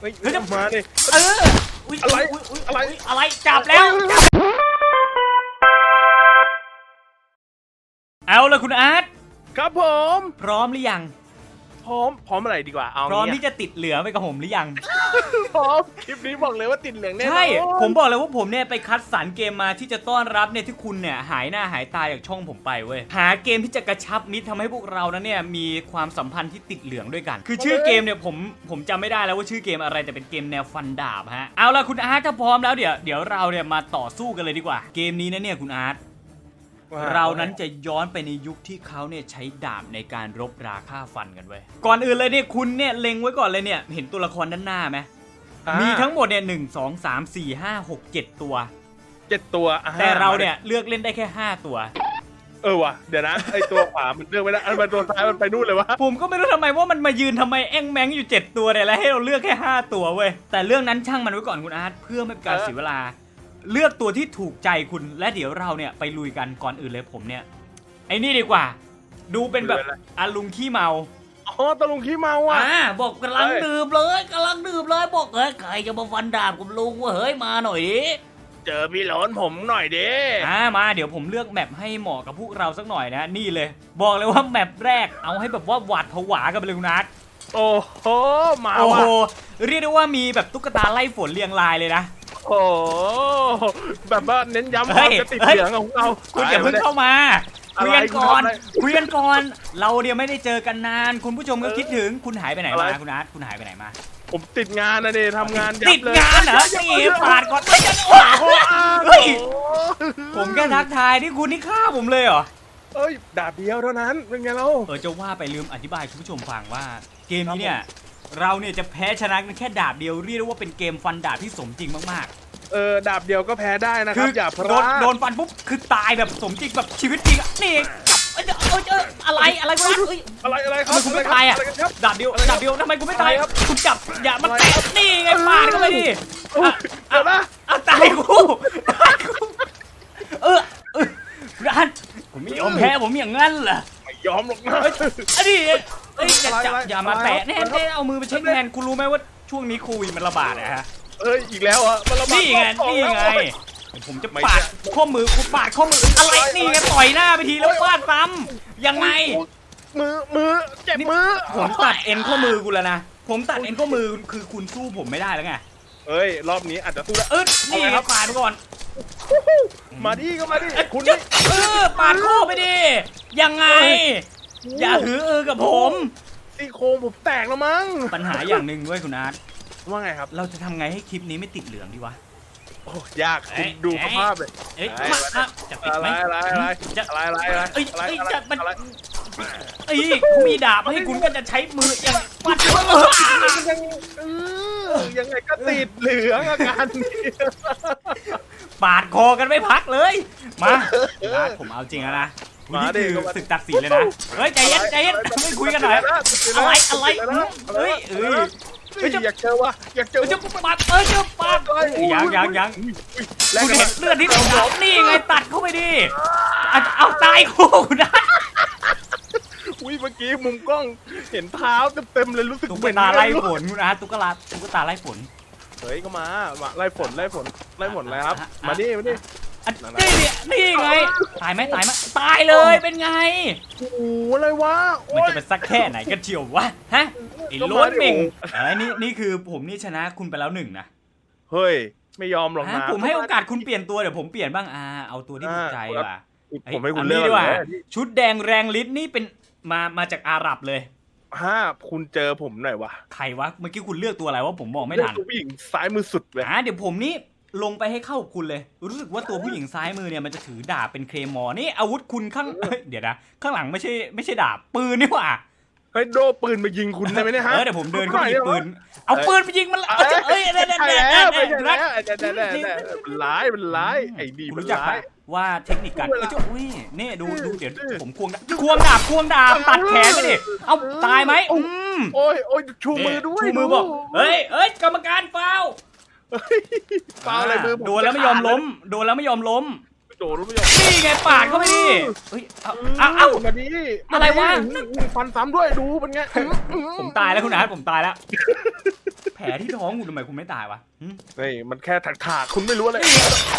เฮ้ยเฮ้ยจะมาเลยเอออุ๊ยอะไรยยยอะไร ยอะไรจับแล้ว เอาละคุณอาร์ตครับผม พร้อมหรือยัง พร้อมพร้อมอะไรดีกว่าเอาพร้อมงี้ที่จะติดเหลืองไปกับผมหรือยัง พร้อมคลิปนี้บอกเลยว่าติดเหลืองแน่นอนใช่ผมบอกเลยว่าผมเนี่ยไปคัดสรรเกมมาที่จะต้อนรับเนี่ยที่คุณเนี่ยหายหน้าหายตาจากช่องผมไปเว้ยหาเกมที่จะกระชับมิตรทำให้พวกเรานั้นเนี่ยมีความสัมพันธ์ที่ติดเหลืองด้วยกัน คือชื่อเกมเนี่ยผมผมจำไม่ได้แล้วว่าชื่อเกมอะไรแต่เป็นเกมแนวฟันดาบฮะเอาล่ะคุณอาร์ตถ้าพร้อมแล้วเดี๋ยวเดี๋ยวเราเนี่ยมาต่อสู้กันเลยดีกว่า เกมนี้นะเนี่ยคุณอาร์ตว่ เรานั้นจะย้อนไปในยุคที่เขาเนี่ยใช้ดาบในการรบราฆ่าฟันกันเว้ยก่อนอื่นเลยเนี่ยคุณเนี่ยเล็งไว้ก่อนเลยเนี่ยเห็นตัวละครด้านหน้าไหมอ่ามีทั้งหมดเนี่ยหนึ่งสองสามสี่ห้าหกเจ็ดตัว เจ็ดตัวอ่แต่เราเนี่ยเลือกเล่นได้แค่5ตัว เออว่ะเดี๋ยวนะไอตัวขวามันเลือกไม่ได้อันมันตัวซ้ายมันไปนู่นเลยวะผมก็ไม่รู้ทำไมว่ามันมายืนทำไมแองแมงอยู่ 7 ตัวเนี่ยแล้วให้เราเลือกแค่ 5 ตัวเว้ยแต่เรื่องนั้นช่างมันไว้ก่อนคุณอาร์ตเพื่อไม่เป็นการเสียเวลา เลือกตัวที่ถูกใจคุณและเดี๋ยวเราเนี่ยไปลุยกันก่อนอื่นเลยผมเนี่ย ไอ้นี่ดีกว่า ดูเป็นแบบอาลุงขี้เมาอ๋อตะลุงขี้เมาอะอ่าบอกกำลังเฮ้ยดื่มเลยกำลังดื่มเลยบอกเฮ้ยใครจะมาฟันดาบกับลุงวะเฮ้ยมาหน่อยดิเจอพี่หลอนผมหน่อยดิอ่ามาเดี๋ยวผมเลือกแมปให้เหมาะกับพวกเราสักหน่อยนะนี่เลย บอกเลยว่าแมปแรกเอาให้แบบว่าหวาดผวากันไปเลยคุณนัทโอ้โหมาโอ้ว่ะโหเรียกได้ว่ามีแบบตุ๊กตาไล่ฝนเรียงรายเลยนะ โอ้โหแบบว่าเน้นย้ำคเฮ้วามยจะติดเฮ้ยเหลืองของเราคุณอย่าเพิ่งเข้ามาอะไรคุยกันก่อนคุณทำอะไรคุยกันก่อนเราเนี่ยไม่ได้เจอกันนาน คุณผู้ชมก็คิดถึงคุณหายไปไหนอะไรมาคุณนัทคุณหายไปไหนมาผมติดงานนะเดทำงานยัติบดเลยงานเหรอยับนี่ยับปาดก่อนไม่ใช่โอ้โหเฮ้เฮ้ยยผมแค่ทักทายที่คุณนี่ฆ่าผมเลยเหรอเอ้ยดาบเดียวเท่านั้นเป็นไงเราเออจะว่าไปลืมอธิบายคุณผู้ชมฟังว่าเกมนี้เนี่ย เราเนี่ยจะแพ้ชนะกันแค่ดาบเดียวเรียกได้ว่าเป็นเกมฟันดาบที่สมจริงมากเออดาบเดียวก็แพ้ได้นะๆ คคืรับ อย่าพโดลานดโดนฟันปุ๊บคือตายแบบสมจริงแบบชีวิตจริงอะนี่เอ้ยเอ้ยเอ้ยอะไรอะไรวะเอ้ย อะไรอะไรคทำรับไมคุณไม่ตายอะ ไรกันครับ ดาบเดียว อะไรครับดาบเดียวทำไมกูไม่ตายอะไรครับคุณจับ อย่ามาอะไรแตะครับนี่ไงปาดเข้าไปดิอุ๊ยเดี๋ยวนะ เอาตายกูตายกู เออเออร้านผมไม่ยอมแพ้ผมอย่างนั้นเหรอไม่ยอมหรอกนะ อันนี้เอ้ ยอย่าจับอะไรอย่ามาแตะแน่อะไรแน่เอามือไปเช็คแมนคุณรู้ไหมว่าช่วงนี้โควิดมันระบาดอะฮะเอ้ยอีกแล้วอะมันระบาดนี่ไงรอบสอนี่แล้วไงโอ้ยเดี๋ยวผมจะไม่ปาดใช่ข้อมือคุณปาดข้อมืออะไรโอ้ยนี่ไงต่อยหน้าไปทีแล้วฟาดซ้ำยังไงมือมือเจ็บมือผมตัดเอ็นข้อมือกูแล้วนะผมตัดเอ็นข้อมือคือคุณสู้ผมไม่ได้แล้วไงเอ้ยรอบนี้อาจจะสู้ได้เออนี่เอาไงไงครับปาดไปก่อนมาดิก็มาดิคุณจึ๊นี่บเออปาดข้อไปดิยังไง อย่าหือเออกับผม ซี่โครงผมแตกแล้วมั้งปัญหาอย่างหนึ่งด้วยคุณอาร์ตว่าไงครับเราจะทำไงให้คลิปนี้ไม่ติดเหลืองดีวะ โอ้ยากเอ้คุณยดูเอ้สยภาพเลย เอ้ยอะไรมาอะจะติดอะไรไหมอะไรอะไรจะอะไรอะไรอะไรเอ้ยอะไรเอ้ยอะไรจะมันอะไร เอ้ยกูมีดาบให้คุณก็จะใช้มืออย่างปัดยังเออยังไงก็ติดเหลืองอาการนี้ปาดคอกันไม่พักเลย มานะผมเอาจริงแล้วนะ มานี่ดิคือก็มาศึกตัดสินเลยนะ เฮ้ยใจเย็นใจเย็นไม่คุยกันหน่อยอะไรอะไรเฮ้ยเอ้ยเฮ้ยอยากเจอวะอยากเจอเอ้ยจะปาดเออจะปาดยังยังยังแล้วคุณเห็นเลือดที่ผมนี่ไงตัดเข้าไปดิเอาเอาตายคู่นะอุ้ยเมื่อกี้มุมกล้องเห็นเท้าเต็มๆเลยรู้สึกตุ๊กเหมือนตาไล่ฝนคุณอาตุ๊กตาตุ๊กตาไล่ฝนเฮ้ยก็มามาไล่ฝนไล่ฝนไล่ฝนเลยครับมาดิมาดิ อันนี่เนี่ยนี่ไง ตายไหมตายไหมตายเลยเป็นไง โอ้โหอะไรวะโอ้มันย จะเป็นสักแค่ไหนกันเชียววะ ฮะไอ้ก็โล้มานดิเม่งโอ้เอ้ยนี่นี่คือผมนี่ชนะคุณไปแล้วหนึ่งนะเฮ้ย ไม่ยอมหรอกฮะนะผมให้โอกาสคุณเปลี่ยนตัวเดี๋ยวผมเปลี่ยนบ้างอ่าเอาตัวที่ถูกใจอ่า ว่ะผมให้คุณาเลือกดีกว่าเลยชุดแดงแรงฤทธิ์นี่เป็นมามาจากอาหรับเลย ห้าคุณเจอผมหน่อยวะใครวะเมื่อกี้คุณเลือกตัวอะไรวะผมมองไม่ทันเลือกผู้หญิงซ้ายมือสุดเลย อ่าเดี๋ยวผมนี่ ลงไปให้เข้ากับคุณเลย รู้สึกว่าตัวผู้หญิงซ้ายมือเนี่ยมันจะถือดาบเป็นเคลมอร์นี่ อาวุธคุณข้างเอ้ยเดี๋ยวนะ ข้างหลังไม่ใช่ไม่ใช่ดาบปืนนี่หว่าเฮ้ยโดปืนมายิงคุณได้ไหมเนี่ยฮะเออเดี๋ยวผมเดินเข้าไปหยิบปืนเอาปืนไปยิงมันละเอ้ยเอ้ยเอ้ยไม่เอ้ยใช่เอ้ยแล้วเอ้ยไม่ใช่รักแล้วแต่แต่แต่แต่มันร้ายมันร้ายไอ้ดีคุณมันรู้จักร้าปะยว่าเทคนิคการเวลาเอ้ยเจ้าอุ้ยนี่ดูดูเดี๋ยวผมควงดาบควงดาบควงดาบตัดแขนไปดิเอาตายไหมอืมโอ้ยโอ้ยชูมือด้วยชูมือบอกเฮ้ยเฮ้ยกรรมการฟาวล์เฮ้ยเปาอะไรมือผโดนแล้วไม่ยอมล้ม โดนแล้วไม่ยอมล้มโดดรู้ไม่ยอมนี่ไงปาดเข้าไปดิเฮ้ยเอาเอาเอามาดิอะไรวะ ฟันซ้ำด้วยดูเป็นไงผมตายแล้วคุณอาร์ตผมตายแล้ว แผลที่ท้องคุณทำไมคุณไม่ตายวะหึนี่มันแค่ถักถากๆคุณไม่รู้อะไร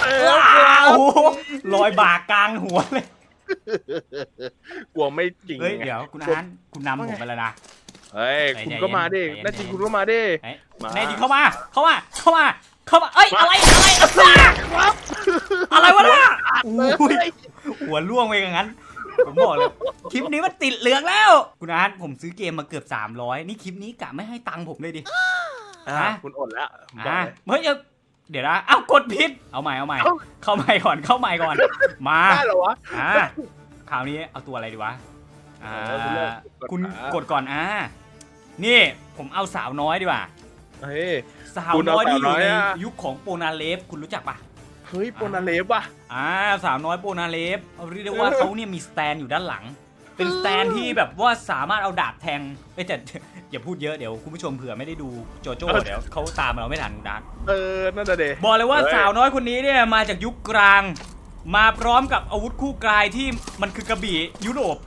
เออโอ้โหรอยบากกลางหัวเลย กลัวไม่จริงเฮ้ย ไง เดี๋ยวคุณอาร์ตคุณนำผมไปแล้วนะ เฮ้ยใจคุณเย็นก็มาดิใจเย็นแน่จริงคุณก็มาดิเฮ้ยมาแน่จริงเข้ามา เข้ามา เข้ามา เข้ามา เอ้ย อะไร อะไรอะอะไรวะน่ะอุ้ยหัวล่วงไปอย่างนั้น ผมบอกเลย คลิปนี้มันติดเหลืองแล้ว คุณอาร์ตผมซื้อเกมมาเกือบ 300 นี่คลิปนี้กะไม่ให้ตังค์ผมเลยดิอะฮะคุณอดแล้วผมบอกอ่าเลยเฮ้ยเดี๋ยวเดี๋ยวนะเอ้ากดผิด เอาใหม่ เอาใหม่ เข้าใหม่ก่อน เข้าใหม่ก่อน มาได้เหรอวะอ่าคราวนี้เอาตัวอะไรดีวะ อ่าเออคุณเลือกกดคุณอะกดก่อนอ่านี่ผมเอาสาวน้อยดีกว่า เฮ้ย สาวคุณเอาน้อยที่อยู่สาวน้อยในอะ ยุคของโปนาเลฟคุณรู้จักปะ เฮ้ยโปนาเลฟว่ะ อ่าสาวน้อยโปนาเลฟเรียกได้ว่าเขาเนี่ยมีสแตนอยู่ด้านหลัง เป็นสแตนที่แบบว่าสามารถเอาดาบแทงเอ้ยแต่ อย่าพูดเยอะเดี๋ยวคุณผู้ชมเผื่อไม่ได้ดูโจโจ้เดี๋ยวเขาตามเราไม่ทันดักเออนั่นน่ะเดบอกเลยว่าเฮ้ย สาวน้อยคนนี้เนี่ยมาจากยุคกลาง มาพร้อมกับอาวุธคู่กลายที่มันคือกระบี่ยุโรป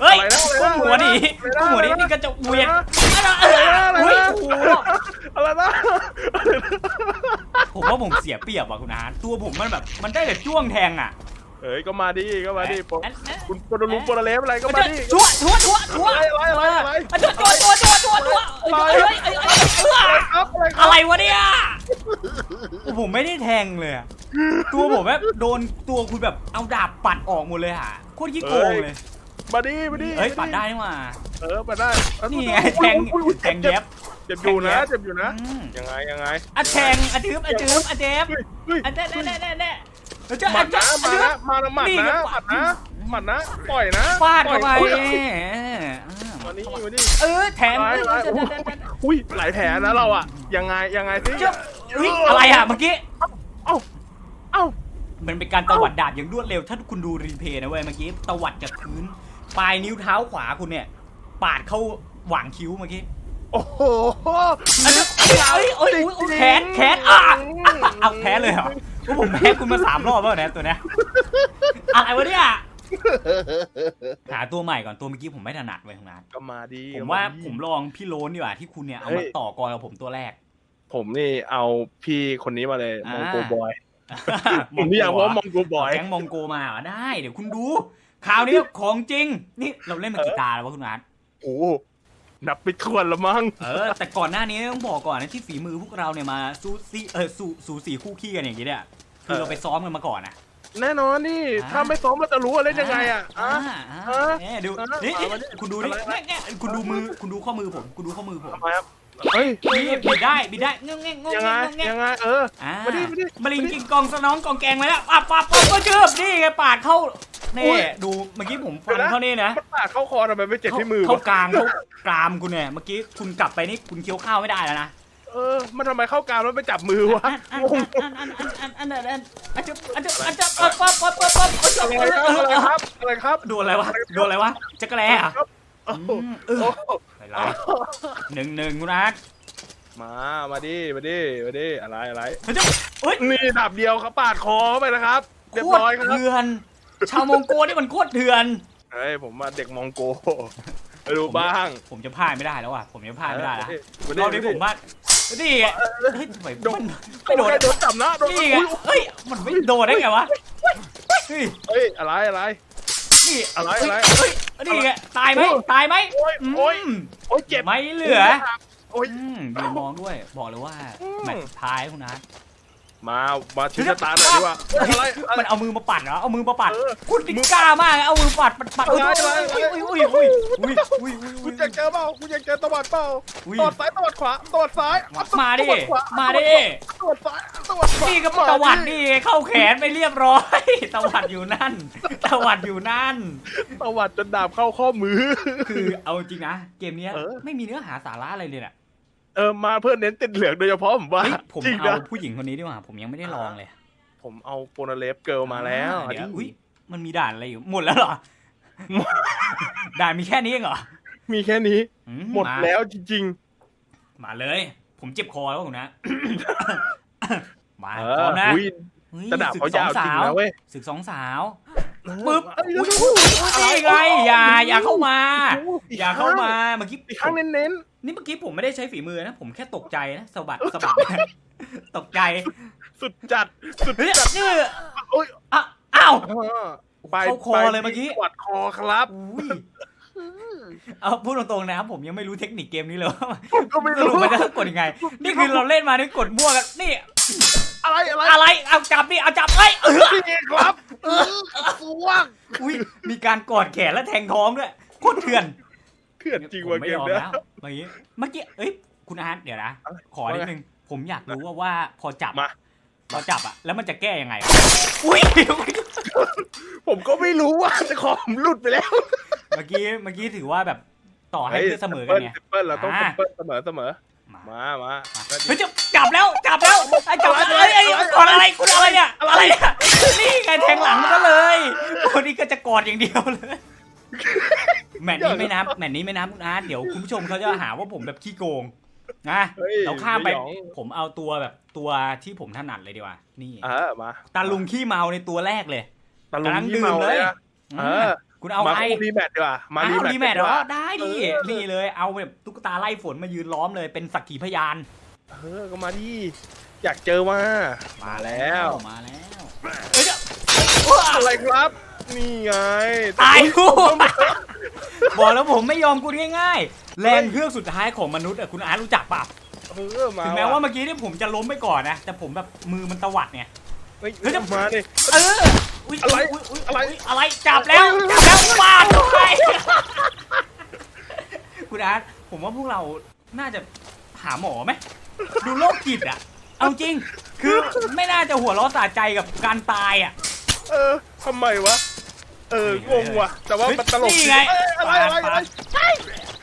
เฮ้ยอะไรนะก้มหัวหนีอะไรนะก้มหัวหนีอะไรนะนี่ก็จะเวียนอะไรนะอะไรนะเฮ้ยโอ้โหอะไรนะผมว่าผมเสียเปรียบว่ะคุณอาร์ตตัวผมมันแบบมันได้แต่จ้วงแทงอะเฮ้ยก็มาดิก็มาดิโปอันอันคุณโปนาลุงโปนาเลฟอะไรก็มาดิชั่วชั่วชั่วชั่วอะไรอะไรอะไรอะไรอันตัวตัวตัวตัวตัวตัวเอ้ยเอ้ยเอ้ยเอ้ยเอ้ยครับอะไรคอะรับไรวะเนี่ย โอ้ผมไม่ได้แทงเลยอะตัวผมแบบโดนตัวคุณแบบเอาดาบปัดออกหมดเลยอะโคตรขี้โกงเลยมาดิมาดิเฮ้ยปัดได้นี่หว่าเออปัดได้เออนี่ไงแทงอุ๊ยอุ๊ยแทงเย็บ เจ็บอยู่นะแทงเย็บเจ็บอยู่นะ อืมยังไงยังไงอะแทงอะทึบอะทึบอะเจ็บเฮ้ยเฮ้ยอะเน่เน่เน่เน่เน่แล้วจะหมัอะดจะนะอะมาทึนะบมานะหมัดนี่นะไงหมัดนะหมัดนะปล่อยนะฟาดเข้าไปปล่อยเอมานี่มานี่เออแทงอะไรเออะไรอจะจะจะจะอุ้ยหลายแผลนะเราอะยังไงยังไงสิจะ เฮ้ยอะไรอะเมื่อกี้ เอ้าเอ้า มันเป็นการตวัดดาบอย่างรวดเร็ว ถ้าคุณดูรีเพลย์นะเว้ยเมื่อกี้ตวัดจากพื้น ปลายนิ้วเท้าขวาคุณเนี่ย ปาดเข้าหว่างคิ้วเมื่อกี้โอ้โหอันนี้เอ้ยเอ้ยเอ้ยเอ้ยแขนแขนอะเอาแพ้เลยเหรอว่าผมแพ้คุณมาสามรอบแล้วเนี่ยตัวเนี้ยอะไรวะเนี่ยหาตัวใหม่ก่อนตัวเมื่อกี้ผมไม่ถนัดเว้ยทางนั้นก็มาดีผมว่าก็ดีผมลองพี่โลนดีกว่าที่คุณเนี่ยเอาเฮ้มายต่อกรกับผมตัวแรก ผมนี่เอาพี่คนนี้มาเลยมอ่าองโกบอยผมนี่อยากว่ามองโกบอยแก๊งมองโกมาเหรอได้ เดี๋ยวคุณดูคราวนี้ของจริง นี่เราเล่นมากี่ตาแล้ววะคุณอาร์ตโอ้โหนับไปทวนละมั้งเออ แต่ก่อนหน้านี้ต้องบอกก่อนนะที่ฝีมือพวกเราเนี่ยมาสู้ซีเออสู่สู่สีคู่ขี้กันอย่างนี้เนี่ยคือเราไปซ้อมกันมาก่อนนะแน่นอนนี่อ่าถ้าไม่ซ้อมเราจะรู้ว่าเล่นยังไงอะอ่าอะอ่าเออเนี่ยดูเออนี่เอามาดิคุณดูนี่อะไรเนี่ยเนี่ยคุณดูมือคุณดูข้อมือผมคุณดูข้อมือผมทำไมครับ เฮ้ยนี่บิดได้บิดได้งงงงงยังไงงงยังไงเอออ่ามาดิมาดิมาลิงกิงกองสนองกองแกงไปแล้วปับปับปับก็เจือบนี่ไงปาดเข้าอุ๊นี่ยดูเมื่อกี้ผมฟันเข้านี่นะมันปาดเข้าคอทำไมไม่เจ็บที่มือเข้าวะกลางเข้ากรามคุณเนี่ยเมื่อกี้คุณกลับไปนี่คุณเคี้ยวข้าวไม่ได้แล้วนะเออ มันทำไมเข้ากลางแล้วไม่จับมือวะอันงงอันอันอันอันอันอันอันอันจะอันจะอันจะปั๊บปั๊บปั๊บปั๊บปั๊บอะไรครับอะไรครับอะไรครับโดนอะไรวะโดนอะไรวะจักรแล้อะโอ้โหอืมเออโอ้ โหไปไล่หนึ่งหนึ่งคุณอาร์ตมา มาดิ มาดิ มาดิ อะไรอะไร เฮ้ยจะเฮ้ยนี่ดับเดียวครับปาดคอเข้าไปนะครับ เรียบโคตร้อยรครับ เถื่อน ชาวมองโกนี่มันโคตรเถื่อน เฮ้ย ผมมาเด็กมองโกไปดูบ้างผมจะพลาดไม่ได้แล้วว่ะ ผมจะพลาดไม่ได้แล้วมาดิรอบนี้ผมว่านี่ไงเฮ้ยทำไมโดนมันไม่ไม่โดโดนนโดนจับนะโดนนี่ไงเฮ้ย มันไม่โดนได้ไงวะ เฮ้ย เฮ้ย อะไรอะไร นี่อะไร เฮ้ยอะไรเฮ้ยนี่ไงตายไหมตายไหมโอ้ยโอ้ยอืมโอ้ยเจ็บไม่เหลือโอ้ย อืมดูมองด้วย บอกเลยว่าอืม แมตช์สุดท้ายคุณนะ มา มาชี้ชะตาหน่อยดีกว่าอะไรอะไร มันเอามือมาปัดเหรอ เอามือมาปัด เออคุณนี่กล้ามากเอามือปัดปัดปัดอะไรอุ้ยอะไรอุ้ยอุ้ยอุ้ยอุ้ยอุ้ยอุ้ยคุณอยากเจอเปล่าคุณอยากเจอตะวัดเปล่าอุ้ยตอดซ้ายตอดขวาตอดซ้ายมาดิตวัขวมาดิ ตวัดซ้ายตวัดขวานี่ก็ตวัดนี่เข้าแขนไปเรียบร้อยตวัดอยู่นั่นตวัดอยู่นั่น ตวัดจนดาบเข้าข้อมือ คือเอาจริงนะ เกมเนี้ยเออ ไม่มีเนื้อหาสาระอะไรเลยน่ะ เออมาเพื่อเน้นติดเหลืองโดยเฉพาะผมว่าเฮ้ยผมจริงเอานะผู้หญิงคนนี้ดีกว่า ผมยังไม่ได้ลองเลยผมเอาโปนาเลฟเกิลมาแล้วอ่เดี๋ยวอุ้ยมันมีด่านอะไรอยู่หมดแล้วเหรอ ด่านมีแค่นี้เองเหรอมีแค่นี้ อืหมดาแล้วจริง มาเลย ผมเจ็บคอแล้วคุณนะ มาๆ เอพร้ออมนะอุ้ยฮ้ยกระดาษศึกเขาสยาองวจริงสาวนะเว้ยศึกสองสาวเออปึ๊บเอ้ยอุ๊ยอุ๊ยนี่ไงอย่าอย่าเข้ามา อย่าเข้ามาเมื่อกี้อีกครั้งเน้น นี่เมื่อกี้ผมไม่ได้ใช้ฝีมือนะ ผมแค่ตกใจนะสะบัดสะบัด ตกใจๆสุดจัด สุดเฮ้ยจัดนี่โอ้ยอะอ้าวเออไปเข้าคอไปเลยเมื่อกี้กวาดคอครับ อุ้ยเอาพูดตรงๆนะครับผมยังไม่รู้เทคนิคเกมนี้เลยว่าผมก็ไม่สรู้รุปมันจะกดยังไง นี่คือเราเล่นมานี่กดมั่วกันนี่อะไรอะไรอะไรเอาจับนี่เอาจับเอ้ยเออนี่ครับเออสวงอุ้ยมีการกอดแขนและแทงท้องด้วยโคตรเถื่อน เถื่อนจริงผมว่ะไม่เกยมอมเนี้ยแล้วเมื่อกี้เมื่อกี้เอ้ยคุณอาร์ตเดี๋ยวนะอะไรขอนิดนึงผมอยากรู้ว่าว่าพอจับมา พอจับอะแล้วมันจะแก้ยังไงอุ้ยผมก็ไม่รู้ว่าจะขอผมหลุดไปแล้วเมื่อกี้เมื่อกี้ถือว่าแบบต่อให้เพื่อเสมอกันไงซิปเปิลเราต้องอ่าซิปเปิลเสมอเสมอมามามาเฮ้ยจับจับแล้วจับแล้วไอ้จับอะไรเอ้ยเอ้ยอะไรกอดอะไรคุณอะไรเนี่ยอะไรอะไรเนี่ยนี่ไงแทงหลังมันก็เลยคนนี้ก็จะกอดอย่างเดียวเลย แมตช์นี้ไม่นับแมตช์นี้ไม่นับคุณอาร์ตเดี๋ยวคุณผู้ชมเขาจะหาว่าผมแบบขี้โกงนะเฮ้ยเราข้ามไปม่หยอง ผมเอาตัวแบบตัวที่ผมถนัดเลยดีกว่า นี่เออมาตาลุงขี้เมาในตัวแรกเลยตาลุงกำลังที่ดื่มเมาเลเลยยอะเออคุณเอามาใคร คู่รีแมทดีกว่ามาอ้าวรีแมทเหรดีกอ ว่า ได้ดิเออ นี่เลย เอาแบบตุ๊กตาไล่ฝนมายืนล้อมเลย เป็นสักขีพยาน เออก็มาดิอยากเจอมามาแล้ว มาแล้วเอ้ยเดี๋ยวอะไรครับ นี่ไงตายคู่ บอกแล้วผมไม่ยอมคุณง่ายๆ แรงเครื่องสุดท้ายของมนุษย์อะคุณอาร์ตรู้จักเปล่าเออมาถึงแม้ว่าเมื่อกี้เนี่ยผมจะล้มไปก่อนนะ แต่ผมแบบมือมันตวัดไงเฮ้ยเฮ้ยจะมาดิเอออุ๊ยอะไรยยยอะไรยอะไรจับแล้วจับแล้วฟาดเข้าไปคุณอาร์ตผมว่าพวกเราน่าจะหาหมอไหมดูโรคจิตอะเอาจริง คือไม่น่าจะหัวเราะสะใจกับการตายอะเออทำไมวะ เอองงว่ะ แต่ว่าเฮ้ยมันตลกนี่ไง เอ้ยอะไรอะไรอะไร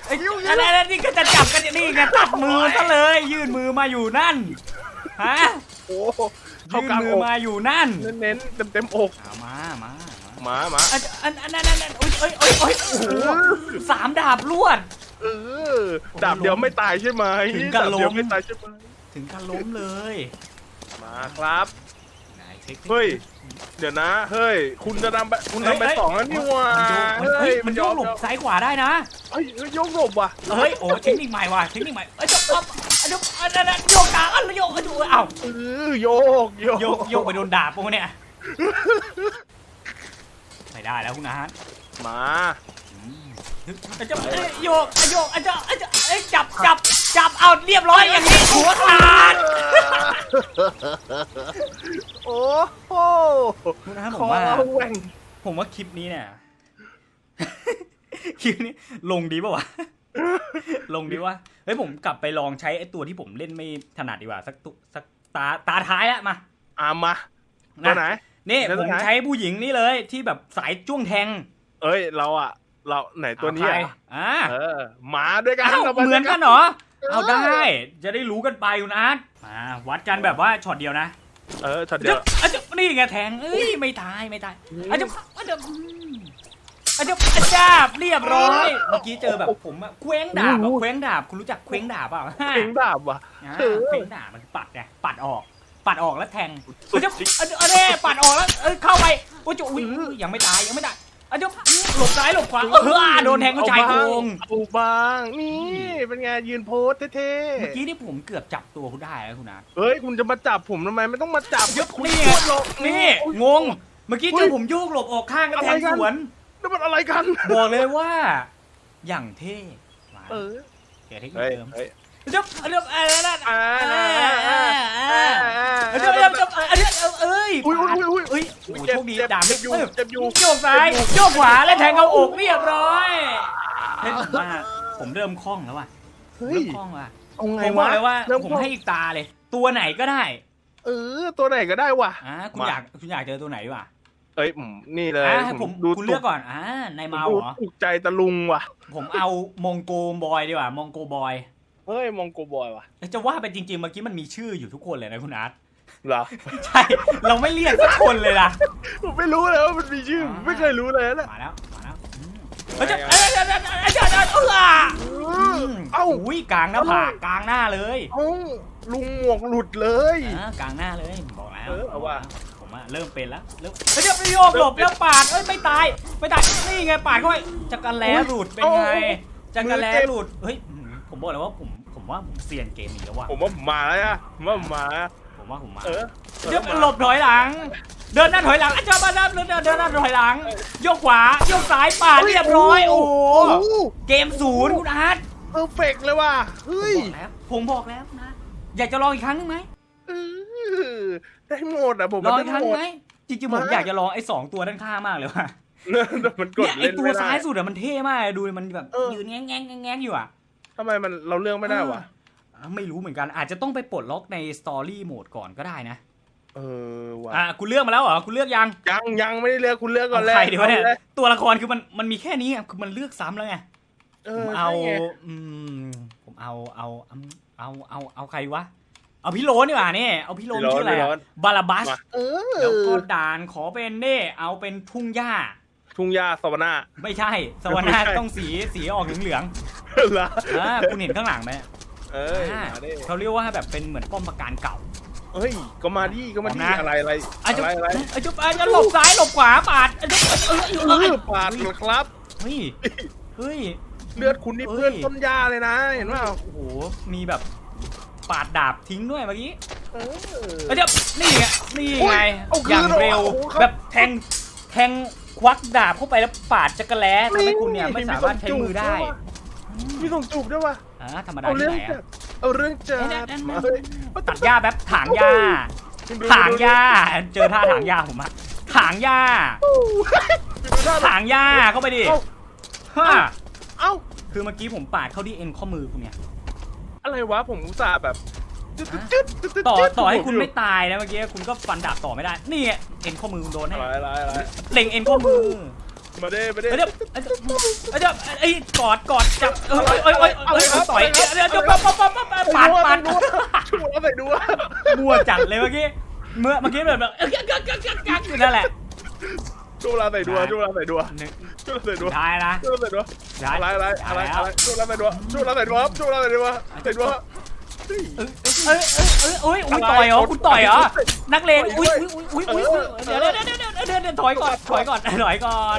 ไอ้อะไรอะไรนี่ก็จะจับกันอย่างนี่ไงตัดมือซะเลย ยื่นมือมาอยู่นั่นฮะโอ้เข้ายื่นกลางมืออกมาอยู่นั่นเน้นๆเต็มเต็มๆอกเอามามามามามาอันอันอันนั้นอันนั้นโอ้ยโอ้ยโอ้ยโอ้ยโอ้โหสามดาบลวด เออดาบเดียวไม่ตายใช่ไหมถึงกับดาบเดียวล้ม ไม่ตายใช่ไหมถึงการล้มเลย มาครับไหน เช็คเฮ้ย เดี๋ยวนะ เฮ้ย คุณจะนำไปคุณนำไปสองแล้วนี่หว่ามันโยกมันเฮ้ย มันโยกอหลบซ้ายขวาได้นะเฮ้ยเฮ้ยโยกหลบว่ะเฮ้ย โอ้เทคนิคใหม่ว่ะ เทคนิคใหม่เอ้ยจบอ๊อบอันนี้อันนั้นโยกกลางอันแล้วโยกอันนี้เอ้าเออโยก โยกโยกโยกไปโดนดาบปะวะเนี่ย ไม่ได้แล้วคุณอาร์ตมา อาจจะเอ้ยโยกอะโยกอาจจะอาจจะเอ้ยจับจับจับเอาเรียบร้อยอย่างนี้หัวขาดโอ้โหคุณอาร์ตคผอมว่าแหว่งผมว่าคลิปนี้เนี่ย คลิปนี้ลงดีป่าวะ ลงดีวะเฮ้ยผมกลับไปลองใช้ไอ้ตัวที่ผมเล่นไม่ถนัดดีกว่า สักตุสักตาตาท้ายแล้วมาอามาตัวไหน นี่แล้วผตัวมไหนใช้ผู้หญิงนี่เลยที่แบบสายจ้วงแทง เอ้ย เราอะ เราไหนตัวนี้เอาอะใครอ่าเออหมาด้วยกันอ้าวราไปเหมือนด้วยกันเหรอ เอาได้ จะได้รู้กันไปคุณอาร์ตมาวัดกันแบบว่าช็อตเดียวนะ เออช็อตเดีเดี๋ยยววอาจจะนี่ไงแทงเอ้ยไม่ตายไม่ตายอาจจะอาจจะอืมอาจจะอาจาบเรียบร้อยเมื่อกี้เจอแบบผมอะเคว้งดาบอะเคว้งดาบคุณรู้จักเคว้งดาบเปล่าเพ่งดาบว่ะอ่าเออเคว้งดาบมันปัดไงปัดออก ปัดออกแล้วแทงสุดอาจจะจริงอาจจะอาจจะปัดออกแล้วเอ้ยเข้าไปโอ้ยจะอุ้ยยังไม่ตายยังไม่ตาย อาจจะหลบซ้ายหลบขวาเออโดนแทงเข้าชายโครงเอาบ้างนี่เป็นไงยืนโพสเท่เมื่อกี้นี่ผมเกือบจับตัวคุณได้แล้วคุณอาร์ตๆเฮ้ยคุณจะมาจับผมทำไมไม่ต้องมาจับยกคุณนี่โคตรหลบนี่งง เมื่อกี้เจอผมโยกหลบออกข้างแล้วแทงสวนนี่มันอะไรกันบอกเลยว่า อย่างเท่มาเออเดี๋ยวเทคนิคเฮ้ยเดิม เฮ้ยเดี๋ยวเดี๋ยวอะไรนั่นอ่าเดี๋ยวเดี๋ยวเดี๋ยวเดี๋ยวเอ้ยอุ้ยอุ้ยอุ้ยเอ้ยโอ้โชคดีเจ็บดาบเจ็บอยู่เอ้ยเจ็บอยู่โยกซ้ายโยกขวาแล้วแทงเอาอกเรียบร้อยเฮ้ยผมว่าผมเริ่มคล่องแล้วว่ะเฮ้ยเริ่มคล่องว่ะเอาไงผมบอกเลยว่าเริ่ผมคล่องให้อีกตาเลย ตัวไหนก็ได้ เออ ตัวไหนก็ได้ว่ะอ่าคุณมาอยากคุณอยากเจอตัวไหนวะเอ้ยอืมนี่เลยอ่าให้ผมดูคุณเลือกก่อนอ่านายถูกเมาดูเหรอถูกใจตะลุงว่ะ ผมเอามองโกบอยดีกว่ามองโกบอย เฮ้ยมองโกบอยว่ะจะว่าไปจริงๆเมื่อกี้มันมีชื่ออยู่ทุกคนเลยนะคุณอาร์ตเหรอ ใช่ เราไม่เรียกสักคนเลยนะผมไม่รู้เลยว่ามันมีชื่อไม่เคยรู้เลยนะมาแล้วมาแล้วอาจารย์อาจารย์อาจารย์เออเอ้าอุ้ยกลางหน้าผากกลางหน้าเลยเอ้าลุงหมวกหลุดเลยกลางหน้าเลยบอกแล้วเอาว่าผมว่าเริ่มเป็นแล้วเริ่มเฮ้ยโยกหลบแล้วปาดเอ้ยไม่ตายไม่ตายนี่ไงปาดเข้าไปจักรแลหลุดเป็นไงจักรแลหลุดเฮ้ย ผมบอกเลยว่าผมผมว่าผมเซียนเกมนี้แล้วว่ะผมว่าผมมาแล้วอะผมว่าผมมา ผมว่าผมมาเออเดี๋ยวหลบถอยหลัง เดินหน้าถอยหลังอาจารย์มาเดินเดินเดินหน้าถอยหลังโยกขวาโยกซ้ายปาดเรียบร้อยโอ้โหเกมศูนย์คุณอาร์ตเพอร์เฟกเลยว่ะเฮ้ยบอกแล้วผมบอกแล้วนะ อยากจะลองอีกครั้งหนึงไหมเออได้หมดอะผมลองได้อีกครั้งหมดไหมจริงๆผมมาอยากจะลองไอ้สองตัวด้านข้างมากเลยว่ะแต่มันกดเนี่ยไอ้เล่นตัวไม่ได้ซ้ายสุดอะมันเท่มากดูมันแบบเออยืนแง้งแง้งแง้งแง้งอยู่อะ ทำไมมันเราเลือกไม่ได้วะ อะไม่รู้เหมือนกันอาจจะต้องไปปลดล็อกในสตอรี่โหมดก่อนก็ได้นะเออว่ะอะคุณเลือกมาแล้วเหรอคุณเลือกยังยังยังไม่ได้เลือกคุณเลือกก่อนเอาเลยใครดีวะเนี่ยอาลตัวละครคือมันมันมีแค่นี้ไงคือมันเลือกซ้ำแล้วไงเอผมอเอาใช่ไงอืมผมเอาเอาเอาเอาเอาเอาใครวะเอาพี่โรนดีกว่านี่เอาพี่โรนชื่ออะไรอะบาลาบัสเออแล้วก็ด่านขอเป็นเน่เอาเป็นทุ่งหญ้า ทุ่งหญ้าสวรรค์ไม่ใช่ สวรรค์ไม่ใช่ต้องสีสีออกเหลือง เหรอๆอ่าคุณเห็นข้างหลังไหมเอ้ยอ่ามาดิเขาเรียกว่าแบบเป็นเหมือนป้อมปราการเก่า เฮ้ยก็มาดิก็มาดิเอานะ อะไรอะไรอาจจะอะไรอะไรอาจจะอาจจะหลบซ้ายหลบขวาปาดอาจจะเออเออเอเอออปาดเหรอครับ เฮ้ยเฮ้ย เลือดคุณนี่เอ้ย เพื่อนต้นหญ้าเลยนะ เห็นเปล่าโอ้โหมีแบบปาดดาบทิ้งด้วยเมื่อกี้เออ เอ้ยเดี๋ยวนี่ไงนี่โอ้ไงยเอาคืนอย่างเร็วเหรอโอ้โหครับแบบแทงแทงควักดาบเข้าไปแล้วปาดจักรแล้ทำให้คุณเนี่ยไม่สามารถใช้มือได้ มีส่งจูบด้วยวะอ่าธรรมดาเอาที่เรื่องไหนจัอะดเอาเรื่องจัดเอ้ยนั่นนั่นมาเฮ้ยตัดหญ้าแบบถางหญ้า คุณดูถางหญ้า เจอท่าถางหญ้าผมอะถางหญ้าดูดูดูถางหญ้าเข้าไปดิเอ้าฮะเอ้าคือเมื่อกี้ผมปาดเข้าที่เอ็นข้อมือคุณเนี่ย อะไรวะผมอุตส่าห์แบบจึ๊ดอะจึ๊ดจึ๊ดจึ๊ดต่อจึ๊ดต่อให้คุณยู่ไม่ตายนะเมื่อกี้คุณก็ฟันดาบต่อไม่ได้ นี่ไงเอ็นข้อมือคุณโดนให้อะไรอะไรอะไรเล็งเอ็นข้อมือ มาเด้มาเด้เดี๋ยวเดี๋ยวเดี๋ยวไอ้ยกอดกอดจับเอ้ยเอ้ยเอ้ยเอ้ยเอ้ยต่อยเดี๋ยวเดี๋ยวเดี๋ยวปั๊บปั๊บปั๊บปั๊บปาดปาดช่วยแล้วใส่ดูว่ามัวจัดเลยเมื่อกี้เมื่อเมื่อกี้แบบแบบเอ้ยกักกักกักกักกักอยู่นั่นแหละช่วยแล้วใส่ดูช่วยแล้วใส่ดูหนึ่งช่วยแล้วใส่ดูสุดท้ายนะช่วยแล้วใส่ดูสุดท้ายอะไรอะไรอะไรแล้วอะไรช่วยแล้วใส่ดูช่วยแล้วใส่ดูครับช่วยแล้วใส่ดูใส่ดู เอ้ยเอ้ยเอ้ยเอ้ยอุ้ยต่อยเหรอคุณต่อยเหรอนักเลงอุ้ยอุ้ยอุ้ยอุ้ยอุ้ยเดี๋ยวเดี๋ยวเดี๋ยวเดี๋ยวเดี๋ยวเดี๋ยวถอยก่อนถอยก่อนถอยก่อน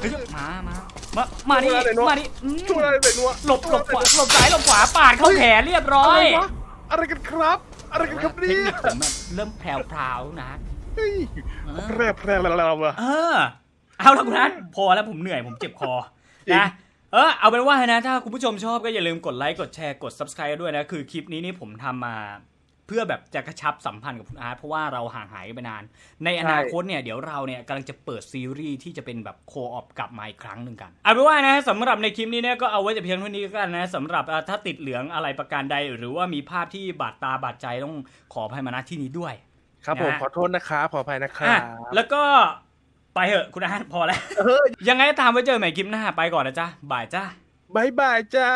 เฮ้ยมามามามาดิมาดิอืมช่วยแล้วใส่ดูหลบหลบขวาหลบซ้ายหลบขวาปาดเข้าแขนเรียบร้ออะไรยวะอะไรกันครับ อะไรกันครับเทเนี่คยนิคผมแบบเริ่มแพรวๆนะเฮ้ยเออแพร่แพร่แล้วเราอะเออเอาละคุณนัทพอแล้วผมเหนื่อยผมเจ็บคอจริงนะ เออเอาเป็นว่านะ ถ้าคุณผู้ชมชอบก็อย่าลืมกดไลค์กดแชร์กด subscribe ด้วยนะ คือคลิปนี้นี่ผมทำมาเพื่อแบบจะกระชับสัมพันธ์กับคุณอาร์ตเพราะว่าเราห่างหายกันไปนาน ในอนาคตเนี่ยเดี๋ยวเราเนี่ยกำลังจะเปิดซีรีส์ที่จะเป็นแบบโคออปกลับมาอีกครั้งหนึ่งกันเอาเป็นว่านะสำหรับในคลิปนี้เนี่ยก็เอาไว้แต่เพียงเท่านี้ก็กันนะสำหรับอะถ้าติดเหลืองอะไรประการใด หรือว่ามีภาพที่บาดตาบาดใจต้องขออภัยมาณที่นี้ด้วยครับผมนะขอโทษนะครับขออภัยนะครัอะบแล้วก็ ไปเหอะคุณอาร์ตพอแล้วเออยังไงก็ตามไว้เจอใหม่คลิปหน้าไปก่อนนะจ๊ะ บ่ายจ้า บายบายจ้า